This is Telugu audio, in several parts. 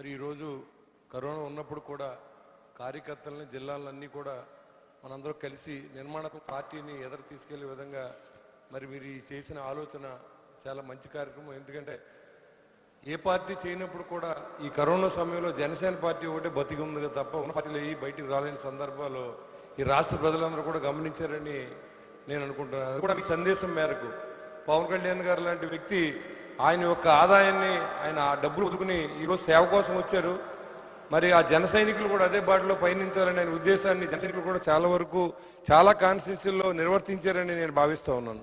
మరి ఈరోజు కరోనా ఉన్నప్పుడు కూడా కార్యకర్తలని జిల్లాలన్నీ కూడా మనందరం కలిసి నిర్మాణాత్మక పార్టీని ఎదురు తీసుకెళ్ళే విధంగా మరి మీరు చేసిన ఆలోచన చాలా మంచి కార్యక్రమం. ఎందుకంటే ఏ పార్టీ చేయనప్పుడు కూడా ఈ కరోనా సమయంలో జనసేన పార్టీ ఒకటే బతికి ఉంది కదా తప్ప ఉన్న పార్టీలు అయ్యి బయటికి రాలేని సందర్భాల్లో ఈ రాష్ట్ర ప్రజలందరూ కూడా గమనించారని నేను అనుకుంటున్నాను. అది కూడా మీ సందేశం మేరకు. పవన్ కళ్యాణ్ గారు లాంటి వ్యక్తి ఆయన యొక్క ఆదాయాన్ని ఆయన ఆ డబ్బులు వదుకుని ఈరోజు సేవ కోసం వచ్చారు. మరి ఆ జన సైనికులు కూడా అదే బాటలో పయనించాలని ఆయన ఉద్దేశాన్ని జన సైనికులు కూడా చాలా వరకు చాలా కాన్స్టిట్యూన్సీల్లో నిర్వర్తించారని నేను భావిస్తూ ఉన్నాను.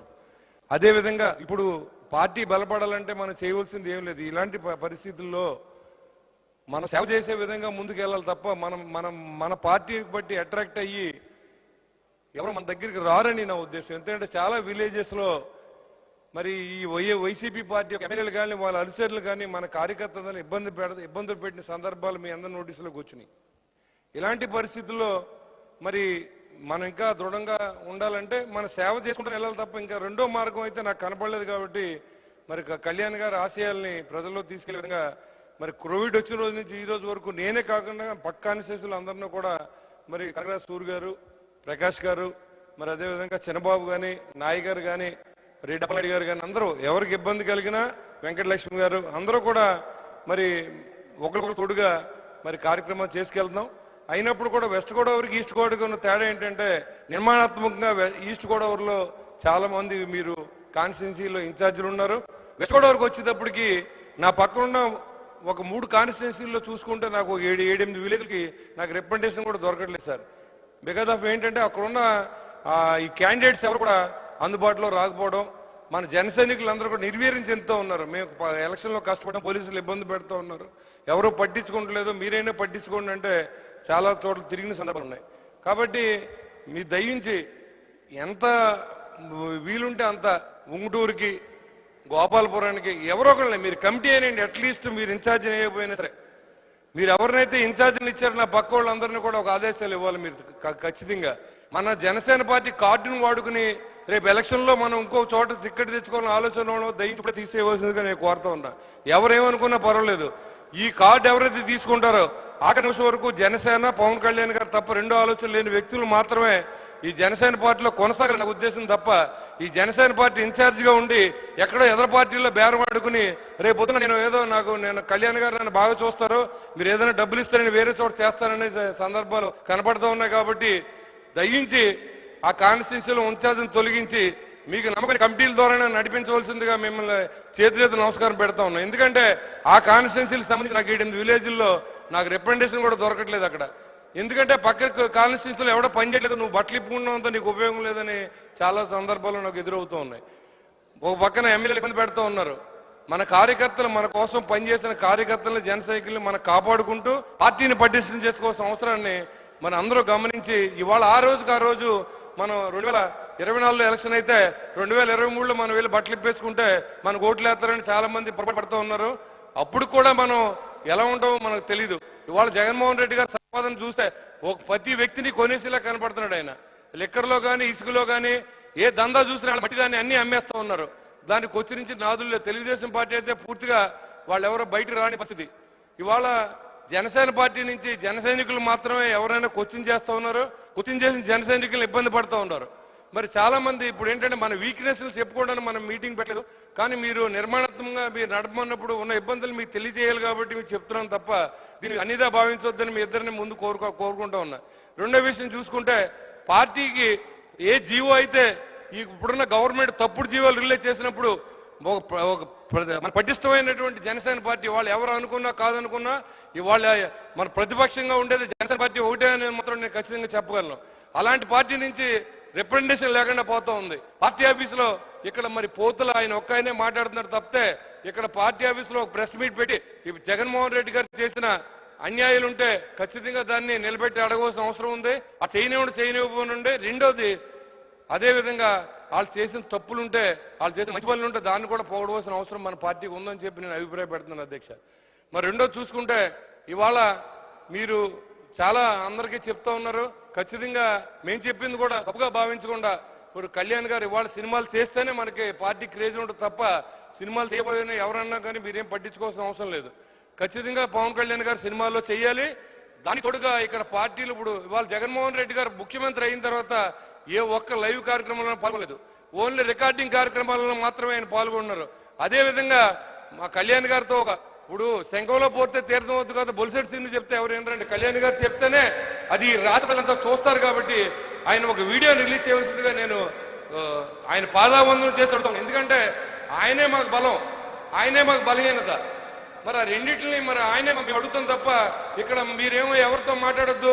అదేవిధంగా ఇప్పుడు పార్టీ బలపడాలంటే మనం చేయవలసింది ఏం లేదు. ఇలాంటి ప- పరిస్థితుల్లో మనం సేవ చేసే విధంగా ముందుకెళ్ళాలి తప్ప మనం మనం మన పార్టీని బట్టి అట్రాక్ట్ అయ్యి ఎవరు మన దగ్గరికి రారని నా ఉద్దేశం. ఎందుకంటే చాలా విలేజెస్లో మరి ఈ వై వైసీపీ పార్టీ ఎమ్మెల్యేలు కానీ వాళ్ళ అనుచరులు కానీ మన కార్యకర్తలను ఇబ్బంది పెడ ఇబ్బందులు పెట్టిన సందర్భాలు మీ అందరి నోటీసులోకి వచ్చినాయి. ఇలాంటి పరిస్థితుల్లో మరి మనం ఇంకా దృఢంగా ఉండాలంటే మన సేవ చేసుకుంటూ వెళ్ళాలి తప్ప ఇంకా రెండో మార్గం అయితే నాకు కనపడలేదు కాబట్టి మరి కళ్యాణ్ గారి ఆశయాల్ని ప్రజల్లో తీసుకెళ్ళే విధంగా మరి కోవిడ్ వచ్చిన రోజు నుంచి ఈ రోజు వరకు నేనే కాకుండా పక్క కాన్స్టిట్యూన్సీలు అందరినీ కూడా మరి కనకరాజ్ సూర్ గారు ప్రకాష్ గారు మరి అదేవిధంగా చిన్నబాబు కానీ నాయ్ గారు కానీ రెడ్డి గారు కానీ అందరూ ఎవరికి ఇబ్బంది కలిగినా వెంకటలక్ష్మి గారు అందరూ కూడా మరి ఒకరికొకరు తోడుగా మరి కార్యక్రమం చేసుకెళ్తున్నాం అయినప్పుడు కూడా వెస్ట్ గోదావరికి ఈస్ట్ గోదావరికి ఉన్న తేడా ఏంటంటే నిర్మాణాత్మకంగా ఈస్ట్ గోదావరిలో చాలామంది మీరు కాన్స్టిట్యున్సీలో ఇన్ఛార్జీలు ఉన్నారు. వెస్ట్ గోదావరికి వచ్చేటప్పటికి నా పక్కనున్న ఒక మూడు కాన్స్టిట్యున్సీల్లో చూసుకుంటే నాకు ఒక ఏడు ఏడెనిమిది విలేజ్కి నాకు రిప్రజెంటేషన్ కూడా దొరకట్లేదు సార్. బికాజ్ ఆఫ్ ఏంటంటే అక్కడున్న ఈ క్యాండిడేట్స్ ఎవరు కూడా అందుబాటులో రాకపోవడం మన జనసైనికులు అందరూ కూడా నిర్వీర్యం చెందుతూ ఉన్నారు. మేము ఎలక్షన్లో కష్టపడడం పోలీసులు ఇబ్బంది పెడుతూ ఉన్నారు. ఎవరు పట్టించుకోవట్లేదు మీరైనా పట్టించుకోండి అంటే చాలా చోట్ల తిరిగిన సందర్భాలు ఉన్నాయి. కాబట్టి మీ దయించి ఎంత వీలుంటే అంత ఉంగుటూరుకి గోపాలపురానికి ఎవరో ఒకళ్ళని మీరు కమిటీ అయినండి అట్లీస్ట్ మీరు ఇన్ఛార్జిని అయిపోయినా సరే. మీరు ఎవరినైతే ఇన్ఛార్జిని ఇచ్చారో నా పక్క వాళ్ళందరినీ కూడా ఒక ఆదేశాలు ఇవ్వాలి మీరు ఖచ్చితంగా. మన జనసేన పార్టీ కార్డును వాడుకుని రేపు ఎలక్షన్లో మనం ఇంకో చోట టిక్కెట్ తెచ్చుకోవాలని ఆలోచనలో ఉండడం దయచేసి తీసేయవలసిందిగా నేను కోరుతా ఉన్నా. ఎవరేమనుకున్నా పర్వాలేదు. ఈ కార్డు ఎవరైతే తీసుకుంటారో ఆఖరి నిమిషం వరకు జనసేన పవన్ కళ్యాణ్ గారు తప్ప రెండో ఆలోచన లేని వ్యక్తులు మాత్రమే ఈ జనసేన పార్టీలో కొనసాగిన ఉద్దేశం తప్ప ఈ జనసేన పార్టీ ఇన్ఛార్జిగా ఉండి ఎక్కడో ఎదర పార్టీలో బేరం ఆడుకుని రేపు పొద్దున నేను ఏదో నాకు నేను కళ్యాణ్ గారు నన్ను బాగా చూస్తారు మీరు ఏదైనా డబ్బులు ఇస్తారని వేరే చోట చేస్తారనే సందర్భాలు కనపడుతూ ఉన్నాయి కాబట్టి దయించి ఆ కాన్స్టిట్యూన్సీలో ఉంచాల్సిన తొలగించి మీకు నమ్మకం కమిటీల ద్వారా నడిపించవలసిందిగా మిమ్మల్ని చేతి చేతి నమస్కారం పెడతా ఉన్నాం. ఎందుకంటే ఆ కాన్స్టిట్యున్సీకి సంబంధించి నాకు ఎనిమిది విలేజ్ల్లో నాకు రిప్రజెంటేషన్ కూడా దొరకట్లేదు అక్కడ. ఎందుకంటే పక్క కాన్స్టిట్యున్సీలో ఎవడో పని చేయలేదు నువ్వు బట్టలు ఇప్పుకున్నావంతో నీకు ఉపయోగం లేదని చాలా సందర్భాలు నాకు ఎదురవుతూ ఉన్నాయి. ఒక పక్కన ఎమ్మెల్యేలు ఇబ్బంది పెడుతూ ఉన్నారు. మన కార్యకర్తలు మన కోసం పనిచేసిన కార్యకర్తలను జన సైకిల్ని మనం కాపాడుకుంటూ పార్టీని పటిష్టం చేసుకోవాల్సిన అవసరాన్ని మన అందరూ గమనించి ఇవాళ ఆ రోజుకి ఆ రోజు మనం రెండు వేల ఇరవై నాలుగులో ఎలక్షన్ అయితే రెండు వేల ఇరవై మూడులో మనం వెళ్ళి బట్టలు ఇప్పేసుకుంటే మనకు ఓట్లు వేస్తారని చాలా మంది పొరపడుతూ ఉన్నారు. అప్పుడు కూడా మనం ఎలా ఉంటామో మనకు తెలియదు ఇవాళ జగన్మోహన్ రెడ్డి గారు సంపాదన చూస్తే ఒక ప్రతి వ్యక్తిని కొనేసేలా కనపడుతున్నాడు ఆయన. లిక్కర్లో కానీ ఇసుకలో కానీ ఏ దందా చూసినా బట్టి దాన్ని అన్ని అమ్మేస్తా ఉన్నారు. దానికి కొచ్చిరించి నాదుల్లో తెలుగుదేశం పార్టీ అయితే పూర్తిగా వాళ్ళు ఎవరో బయట రాని పరిస్థితి. ఇవాళ జనసేన పార్టీ నుంచి జన సైనికులు మాత్రమే ఎవరైనా కోచింగ్ చేస్తూ ఉన్నారు కోచింగ్ చేసిన జన సైనికులు ఇబ్బంది పడుతూ ఉన్నారు. మరి చాలామంది ఇప్పుడు ఏంటంటే మన వీక్నెస్లు చెప్పుకోవడానికి మనం మీటింగ్ పెట్టలేదు కానీ మీరు నిర్మాణాత్మకంగా మీరు నడపమన్నప్పుడు ఉన్న ఇబ్బందులు మీకు తెలియజేయాలి కాబట్టి మీకు చెప్తున్నాను తప్ప దీన్ని అన్నిదా భావించొద్దని మీ ఇద్దరిని ముందు కోరుకో కోరుకుంటా ఉన్నా. రెండో విషయం చూసుకుంటే పార్టీకి ఏ జీవో అయితే ఈ ఇప్పుడున్న గవర్నమెంట్ తప్పుడు జీవోలు రిలీజ్ చేసినప్పుడు ఒక ఒక మన పటిష్టమైనటువంటి జనసేన పార్టీ వాళ్ళు ఎవరు అనుకున్నా కాదనుకున్నా ఇవాళ మన ప్రతిపక్షంగా ఉండేది జనసేన పార్టీ ఒకటే అని మాత్రం నేను ఖచ్చితంగా చెప్పగలను. అలాంటి పార్టీ నుంచి రిప్రజెంటేషన్ లేకుండా పోతా ఉంది. పార్టీ ఆఫీసులో ఇక్కడ మరి పోతులు ఆయన ఒక్క ఆయనే మాట్లాడుతున్నారు తప్పితే ఇక్కడ పార్టీ ఆఫీసులో ఒక ప్రెస్ మీట్ పెట్టి జగన్మోహన్ రెడ్డి గారు చేసిన అన్యాయాలు ఉంటే ఖచ్చితంగా దాన్ని నిలబెట్టి అడగవలసిన అవసరం ఉంది. ఆ చేయనివ్వండి చేయనివ్వనుండే రెండోది అదే విధంగా వాళ్ళు చేసిన తప్పులుంటే వాళ్ళు చేసిన మంచి పనులు ఉంటే దాన్ని కూడా పోగొడవలసిన అవసరం మన పార్టీకి ఉందని చెప్పి నేను అభిప్రాయపడుతున్నాను అధ్యక్ష. మరి రెండో చూసుకుంటే ఇవాళ మీరు చాలా అందరికీ చెప్తా ఉన్నారు. ఖచ్చితంగా మేము చెప్పింది కూడా తప్పుగా భావించకుండా ఇప్పుడు కళ్యాణ్ గారు ఇవాళ సినిమాలు చేస్తేనే మనకి పార్టీ క్రేజ్ ఉంటుంది తప్ప సినిమాలు చేయబోయిన ఎవరన్నా కానీ మీరేం పట్టించుకోవాల్సిన అవసరం లేదు. ఖచ్చితంగా పవన్ కళ్యాణ్ గారు సినిమాల్లో చేయాలి. దాని తోడుగా ఇక్కడ పార్టీలు ఇప్పుడు ఇవాళ జగన్మోహన్ రెడ్డి గారు ముఖ్యమంత్రి అయిన తర్వాత ఏ ఒక్క లైవ్ కార్యక్రమంలో పాల్గొలేదు ఓన్లీ రికార్డింగ్ కార్యక్రమాలలో మాత్రమే ఆయన పాల్గొన్నారు. అదేవిధంగా మా కళ్యాణ్ గారితో ఒక ఇప్పుడు శంఖంలో పోతే తీర్థం వద్దు కదా బొలిసెట్ సింగ్ చెప్తే ఎవరు ఏంటంటే కళ్యాణ్ గారు చెప్తేనే అది రాష్ట్రాలంతా చూస్తారు కాబట్టి ఆయన ఒక వీడియో రిలీజ్ చేయవలసిందిగా నేను ఆయన పాదావందనం చేసి అడుగుతాను ఎందుకంటే ఆయనే మాకు బలం. ఆయనే మాకు బలహీనత. మరి ఆ రెండింటిని మరి ఆయనే మాకు అడుగుతాం తప్ప ఇక్కడ మీరేమో ఎవరితో మాట్లాడద్దు.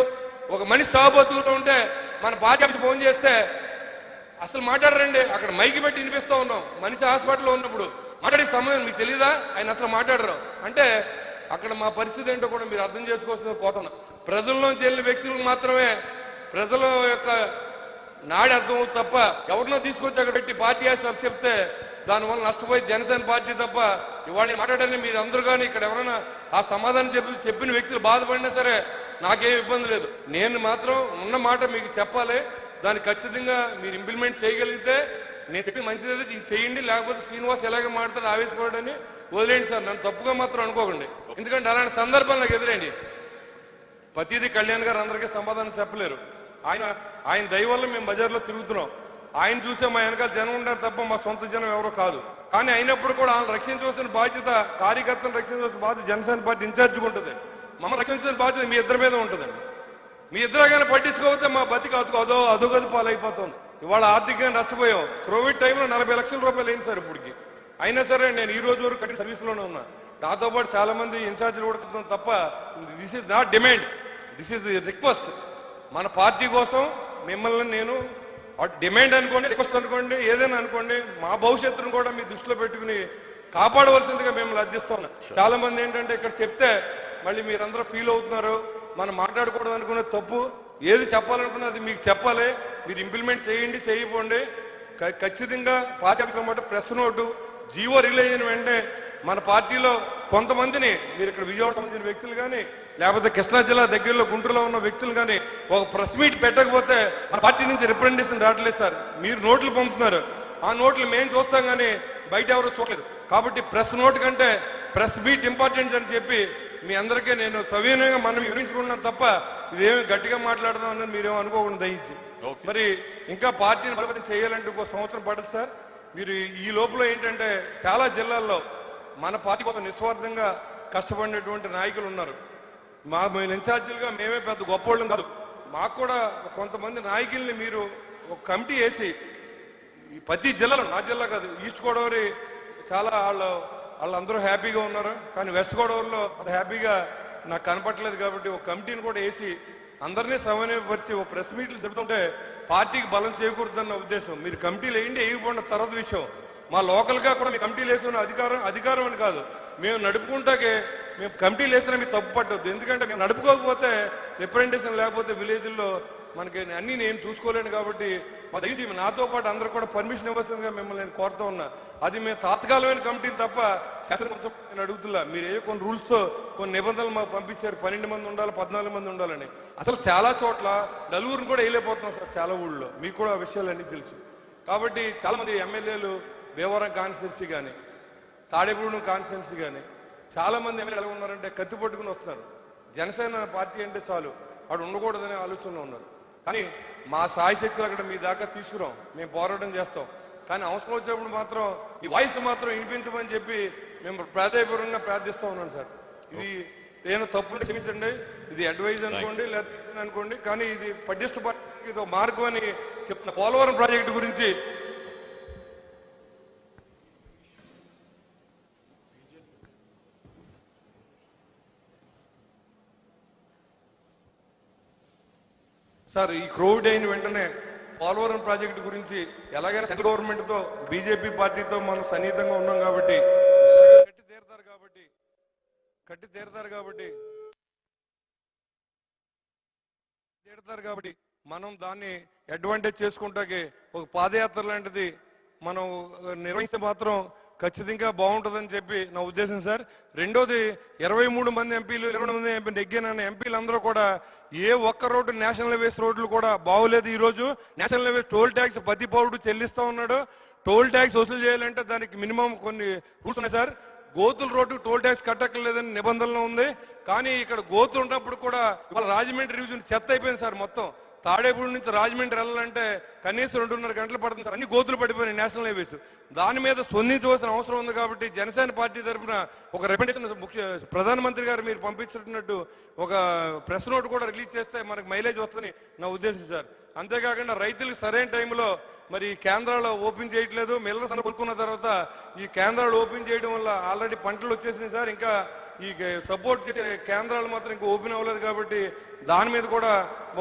ఒక మనిషి సాగుబోతులతో ఉంటే మన పార్టీ ఆఫీస్ ఫోన్ చేస్తే అసలు మాట్లాడరండి. అక్కడ మైకి పెట్టి వినిపిస్తూ ఉన్నాం. మనిషి హాస్పిటల్లో ఉన్నప్పుడు మాట్లాడే సమయం మీకు తెలియదా ఆయన అసలు మాట్లాడరు. అంటే అక్కడ మా పరిస్థితి ఏంటో కూడా మీరు అర్థం చేసుకోవాల్సిన కోరుతున్నా ప్రజల్లోంచి వెళ్ళిన వ్యక్తులకు మాత్రమే ప్రజల యొక్క నాడి అర్థం అవుతుంది తప్ప ఎవరినో తీసుకొచ్చి అక్కడ పెట్టి పార్టీ వేసి చెప్తే దానివల్ల నష్టపోయి జనసేన పార్టీ తప్ప ఇవాళ మాట్లాడాలని మీరు అందరూ కానీ ఇక్కడ ఎవరైనా ఆ సమాధానం చెప్పి చెప్పిన వ్యక్తులు బాధపడినా సరే నాకేం ఇబ్బంది లేదు. నేను మాత్రం ఉన్న మాట మీకు చెప్పాలి. దాన్ని ఖచ్చితంగా మీరు ఇంప్లిమెంట్ చేయగలిగితే నేను చెప్పి మంచిది చేయండి. లేకపోతే శ్రీనివాస్ ఎలాగ మాడతాడు ఆవేశపడని వదిలేండి సార్. నన్ను తప్పుగా మాత్రం అనుకోకండి. ఎందుకంటే అలాంటి సందర్భం నాకు ఎదురండి ప్రతిదీ కళ్యాణ్ గారు అందరికీ సమాధానం చెప్పలేరు. ఆయన ఆయన దయవల్ల మేము బజార్లో తిరుగుతున్నాం. ఆయన చూసే మా వెనకాల జనం ఉంటారు తప్ప మా సొంత జనం ఎవరో కాదు. కానీ అయినప్పుడు కూడా ఆయన రక్షించవలసిన బాధ్యత కార్యకర్తను రక్షించవలసిన బాధ్యత జనసేన పార్టీ ఇన్ఛార్జ్గా ఉంటుంది. మమ్మల్ని రక్షించిన బాధ్యత మీ ఇద్దరి మీద ఉంటుందండి. మీ ఇద్దరు కానీ పట్టించుకోకపోతే మా బతికి అదుకు అదో అధోగతి పాలైపోతుంది. ఇవాళ ఆర్థికంగా నష్టపోయాం. కోవిడ్ టైంలో నలభై లక్షల రూపాయలు అయింది సార్ ఇప్పటికి. అయినా సరే నేను ఈ రోజు వరకు కట్టిన సర్వీస్లోనే ఉన్నా. నాతో పాటు చాలా మంది ఇన్ఛార్జీలు కూడా తప్ప this is not demand this is request మన పార్టీ కోసం మిమ్మల్ని నేను డిమాండ్ అనుకోండి రిక్వెస్ట్ అనుకోండి ఏదైనా అనుకోండి మా భవిష్యత్తును కూడా మీ దృష్టిలో పెట్టుకుని కాపాడవలసిందిగా మిమ్మల్ని అర్థిస్తాం చాలా మంది ఏంటంటే ఇక్కడ చెప్తే మళ్ళీ మీరందరూ ఫీల్ అవుతున్నారు. మనం మాట్లాడుకోవడం అనుకునే తప్పు. ఏది చెప్పాలనుకున్నా అది మీకు చెప్పాలి. మీరు ఇంప్లిమెంట్ చేయండి చేయకపోండి. ఖచ్చితంగా పార్టీ ఆఫీస్లో మాట ప్రెస్ నోటు జీవో రిలీజ్ అయిన వెంటనే మన పార్టీలో కొంతమందిని మీరు ఇక్కడ విజయవాడ సంబంధించిన వ్యక్తులు కానీ లేకపోతే కృష్ణా జిల్లా దగ్గరలో గుంటూరులో ఉన్న వ్యక్తులు కానీ ఒక ప్రెస్ మీట్ పెట్టకపోతే మన పార్టీ నుంచి రిప్రజెంటేషన్ రావట్లేదు సార్. మీరు నోట్లు పంపుతున్నారు. ఆ నోట్లు మేము చూస్తాం కానీ బయట ఎవరు చూడలేదు. కాబట్టి ప్రెస్ నోట్ కంటే ప్రెస్ మీట్ ఇంపార్టెంట్ అని చెప్పి మీ అందరికీ నేను సవినయంగా మనం వివరించుకున్నాం తప్ప ఇదేమి గట్టిగా మాట్లాడదాం అన్నది మీరేమో అనుకోకుండా దయించి. మరి ఇంకా పార్టీని బలపతం చేయాలంటే ఒక సంవత్సరం పడుతుంది సార్. మీరు ఈ లోపల ఏంటంటే చాలా జిల్లాల్లో మన పార్టీ కోసం నిస్వార్థంగా కష్టపడినటువంటి నాయకులు ఉన్నారు. మా మేము ఇన్ఛార్జీలుగా మేమే పెద్ద గొప్పోళ్ళం కాదు. మాకు కూడా కొంతమంది నాయకుల్ని మీరు ఒక కమిటీ వేసి ఈ ప్రతి జిల్లాలో నా జిల్లా కాదు ఈస్ట్ గోదావరి చాలా వాళ్ళు వాళ్ళందరూ హ్యాపీగా ఉన్నారు. కానీ వెస్ట్ గోదావరిలో అంత హ్యాపీగా నాకు కనపట్లేదు కాబట్టి ఒక కమిటీని కూడా వేసి అందరినీ సమన్వయపరిచి ఒక ప్రెస్ మీట్లు చెబుతుంటే పార్టీకి బలం చేయకూడదన్న ఉద్దేశం. మీరు కమిటీలు వేయండి వేయకుండా తర్వాత విషయం. మా లోకల్గా కూడా మీ కమిటీలు వేసిన అధికారం అధికారం అని కాదు. మేము నడుపుకుంటాకే మేము కమిటీలు వేసినా మీకు తప్పు పట్టొద్దు. ఎందుకంటే మేము నడుపుకోకపోతే రిప్రజెంటేషన్ లేకపోతే విలేజ్లో మనకి అన్ని నేను చూసుకోలేను కాబట్టి మా దగ్గర నాతో పాటు అందరూ కూడా పర్మిషన్ ఇవ్వాల్సిందిగా మిమ్మల్ని నేను కోరుతా ఉన్నా. అది మేము తాత్కాలికమైన కమిటీని తప్ప శాసనసభ నేను అడుగుతున్నా. మీరు ఏ కొన్ని రూల్స్తో కొన్ని నిబంధనలు మాకు పంపించారు. పన్నెండు మంది ఉండాలి పద్నాలుగు మంది ఉండాలని. అసలు చాలా చోట్ల నలుగురిని కూడా వేయలేకపోతున్నాం సార్ చాలా ఊళ్ళో. మీకు కూడా ఆ విషయాలన్నీ తెలుసు. కాబట్టి చాలామంది ఎమ్మెల్యేలు భీమవరం కాన్స్టిట్యున్సీ కానీ తాడేపూడు కాన్స్టిట్యున్సీ కానీ చాలామంది ఎమ్మెల్యేలు ఎలా ఉన్నారంటే కత్తి పట్టుకుని వస్తున్నారు. జనసేన పార్టీ అంటే చాలు. వాడు ఉండకూడదనే ఆలోచనలో ఉన్నారు. కానీ మా సాయి శక్తులు అక్కడ మీ దాకా తీసుకురాం. మేము పోరాటం చేస్తాం. కానీ అవసరం వచ్చినప్పుడు మాత్రం ఈ వాయిస్ మాత్రం వినిపించమని చెప్పి మేము ప్రాధాయపూర్వకంగా ప్రార్థిస్తూ ఉన్నాను సార్. ఇది నేను తప్పు క్షమించండి. ఇది అడ్వైజ్ అనుకోండి లేదా అనుకోండి. కానీ ఇది పటిష్ట పార్టీకి ఇది మార్గం అని చెప్తున్న పోలవరం ప్రాజెక్టు గురించి సార్ ఈ క్రోవిడ్ అయిన వెంటనే పోలవరం ప్రాజెక్టు గురించి ఎలాగైనా సెంట్రల్ గవర్నమెంట్తో బీజేపీ పార్టీతో మనం సన్నిహితంగా ఉన్నాం కాబట్టి కట్టి తీరుతారు కాబట్టి కట్టి తీరుతారు కాబట్టి తీరుతారు కాబట్టి మనం దాన్ని అడ్వాంటేజ్ చేసుకుంటాకి ఒక పాదయాత్ర లాంటిది మనం నిర్వహిస్తే మాత్రం ఖచ్చితంగా బాగుంటుందని చెప్పి నా ఉద్దేశం సార్. రెండోది ఇరవై మూడు మంది ఎంపీలు ఇరవై మంది ఎంపీ నెగ్గిన ఎంపీలందరూ కూడా ఏ ఒక్క రోడ్డు నేషనల్ హైవేస్ రోడ్లు కూడా బాగోలేదు ఈరోజు. నేషనల్ హైవేస్ టోల్ ట్యాక్స్ ప్రతి పౌరుడు చెల్లిస్తూ ఉన్నాడు. టోల్ ట్యాక్స్ వసూలు చేయాలంటే దానికి మినిమం కొన్ని రూల్స్ ఉన్నాయి సార్. గోతుల రోడ్డు టోల్ ట్యాక్స్ కట్టక్కర్లేదని నిబంధనలు ఉంది. కానీ ఇక్కడ గోతులు ఉన్నప్పుడు కూడా వాళ్ళ రాజమండ్రి రివిజన్ చెత్త అయిపోయింది సార్ మొత్తం. తాడేపూడి నుంచి రాజమండ్రి వెళ్ళాలంటే కనీసం రెండున్నర గంటలు పడుతుంది సార్. అన్ని గోతులు పడిపోయినాయి నేషనల్ హైవేస్. దాని మీద స్పందించవలసిన అవసరం ఉంది కాబట్టి జనసేన పార్టీ తరఫున ఒక రికమెండేషన్ ముఖ్య ప్రధానమంత్రి గారు మీరు పంపించినట్టు ఒక ప్రెస్ నోట్ కూడా రిలీజ్ చేస్తే మనకు మైలేజ్ వస్తుందని నా ఉద్దేశం సార్. అంతేకాకుండా రైతులకు సరైన టైంలో మరి ఈ కేంద్రాలు ఓపెన్ చేయట్లేదు. మిల్లర్స్ అని కొనుక్కున్న తర్వాత ఈ కేంద్రాలు ఓపెన్ చేయడం వల్ల ఆల్రెడీ పంటలు వచ్చేసినాయి సార్. ఇంకా ఈ సపోర్ట్ చేసే కేంద్రాలు మాత్రం ఇంకా ఓపెన్ అవ్వలేదు కాబట్టి దాని మీద కూడా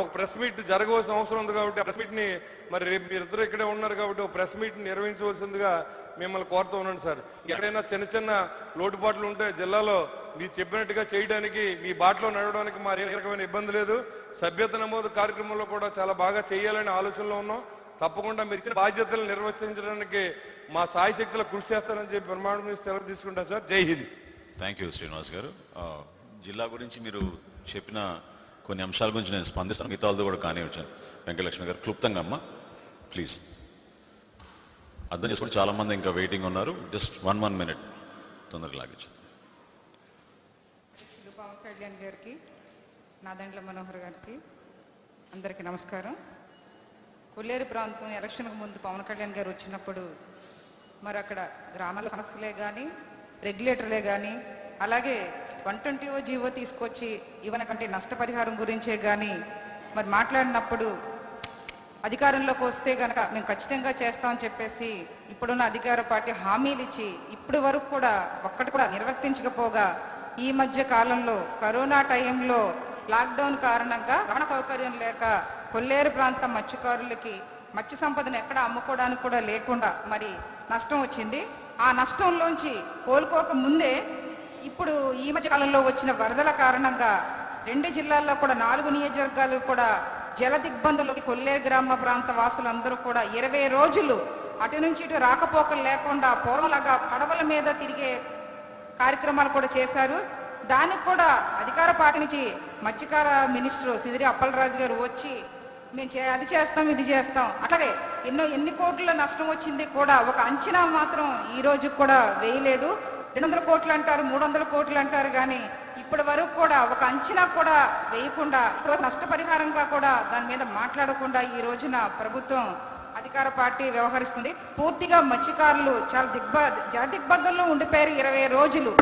ఒక ప్రెస్ మీట్ జరగవలసిన అవసరం ఉంది కాబట్టి ప్రెస్ మీట్ని మరి రేపు మీరిద్దరు ఇక్కడే ఉన్నారు కాబట్టి ఒక ప్రెస్ మీట్ నిర్వహించవలసిందిగా మిమ్మల్ని కోరుతూ ఉన్నాను సార్. ఎక్కడైనా చిన్న చిన్న లోటుపాట్లు ఉంటే జిల్లాలో మీరు చెప్పినట్టుగా చేయడానికి మీ బాటలో నడవడానికి మా ఏ రకమైన ఇబ్బంది లేదు. సభ్యత నమోదు కార్యక్రమంలో కూడా చాలా బాగా చేయాలనే ఆలోచనలో ఉన్నాం. తప్పకుండా మీరు ఇచ్చిన బాధ్యతలు నిర్వర్తించడానికి మా సాయశక్తులు కృషి చేస్తానని చెప్పి ప్రమాణం సెలవు తీసుకుంటాను సార్. జై హింద్. థ్యాంక్ యూ శ్రీనివాస్ గారు. జిల్లా గురించి మీరు చెప్పిన కొన్ని అంశాల గురించి నేను స్పందిస్తాను. మిగతాలతో కూడా కానీ వచ్చాను. వెంకటలక్ష్మి గారు క్లుప్తంగా అమ్మా ప్లీజ్. అర్థం చేసుకుని చాలామంది ఇంకా వెయిటింగ్ ఉన్నారు. Just one one minute. తొందరగా లాగించింది పవన్ కళ్యాణ్ గారికి నాదండ్ల మనోహర్ గారికి అందరికీ నమస్కారం. కొల్లేరు ప్రాంతం ఎలక్షన్కు ముందు పవన్ కళ్యాణ్ గారు వచ్చినప్పుడు మరి అక్కడ గ్రామాల సమస్యలే కానీ రెగ్యులేటర్లే కానీ అలాగే వన్ ట్వంటీ ఓ జీవో తీసుకొచ్చి ఇవ్వనకంటే నష్టపరిహారం గురించే కానీ మరి మాట్లాడినప్పుడు అధికారంలోకి వస్తే కనుక మేము ఖచ్చితంగా చేస్తామని చెప్పేసి ఇప్పుడున్న అధికార పార్టీ హామీలు ఇచ్చి ఇప్పటి వరకు కూడా ఒక్కటి కూడా నిర్వర్తించకపోగా ఈ మధ్య కాలంలో కరోనా టైంలో లాక్డౌన్ కారణంగా రవాణా సౌకర్యం లేక కొల్లేరు ప్రాంతం మత్స్యకారులకి మత్స్య సంపదను ఎక్కడ అమ్ముకోవడానికి కూడా లేకుండా మరి నష్టం వచ్చింది. ఆ నష్టంలోంచి కోలుకోక ముందే ఇప్పుడు ఈ మధ్య కాలంలో వచ్చిన వరదల కారణంగా రెండు జిల్లాల్లో కూడా నాలుగు నియోజకవర్గాలు కూడా జల దిగ్బంధంలోకి కొల్లేరు గ్రామ ప్రాంత వాసులందరూ కూడా ఇరవై రోజులు అటు నుంచి ఇటు రాకపోకలు లేకుండా పూర్వంలాగా పడవల మీద తిరిగే కార్యక్రమాలు కూడా చేశారు. దానికి కూడా అధికార పార్టీ నుంచి మత్స్యకార మినిస్టర్ సిదిరి అప్పలరాజు గారు వచ్చి మేము చే అది చేస్తాం ఇది చేస్తాం. అట్లాగే ఎన్నో ఎన్ని కోట్ల నష్టం వచ్చింది కూడా ఒక అంచనా మాత్రం ఈ రోజు కూడా వేయలేదు. రెండు వందల కోట్లు అంటారు మూడు వందల కోట్లు అంటారు కానీ ఇప్పటి వరకు కూడా ఒక అంచనా కూడా వేయకుండా నష్టపరిహారంగా కూడా దాని మీద మాట్లాడకుండా ఈ రోజున ప్రభుత్వం అధికార పార్టీ వ్యవహరిస్తుంది. పూర్తిగా మత్స్యకారులు చాలా దిగ్బ జల ఉండిపోయారు ఇరవై రోజులు.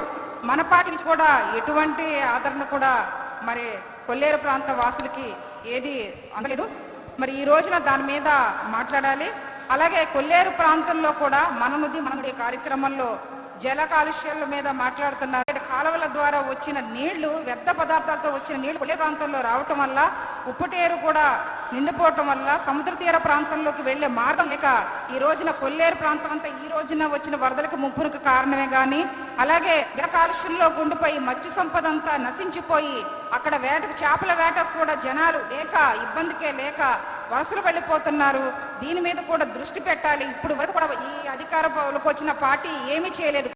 మన పార్టీ నుంచి కూడా ఎటువంటి ఆదరణ కూడా మరి కొల్లేరు ప్రాంత వాసులకి ఏది అందలేదు. మరి ఈ రోజున దాని మీద మాట్లాడాలి. అలాగే కొల్లేరు ప్రాంతంలో కూడా మననుది మన కార్యక్రమంలో జల కాలుష్యాల మీద మాట్లాడుతున్నారు. కాలువల ద్వారా వచ్చిన నీళ్ళు వ్యర్థ పదార్థాలతో వచ్చిన నీళ్ళు కొలే ప్రాంతంలో రావటం వల్ల ఉప్పుటేరు కూడా నిండిపోవటం వల్ల సముద్ర తీర ప్రాంతంలోకి వెళ్ళే మార్గం లేక ఈ రోజున కొల్లేరు ప్రాంతం అంతా ఈ రోజున వచ్చిన వరదలకు ముప్పునికి కారణమే గాని అలాగే జల కాలుష్యంలో గుండిపోయి మత్స్య సంపద అంతా నశించిపోయి అక్కడ వేటకు చేపల వేటకు కూడా జనాలు లేక ఇబ్బందికే లేక వలసలు వెళ్ళిపోతున్నారు. దీని మీద కూడా దృష్టి పెట్టాలి. ఇప్పుడు వరకు కూడా ఈ అధికారంలోకి వచ్చిన పార్టీ ఏమీ చేయలేదు.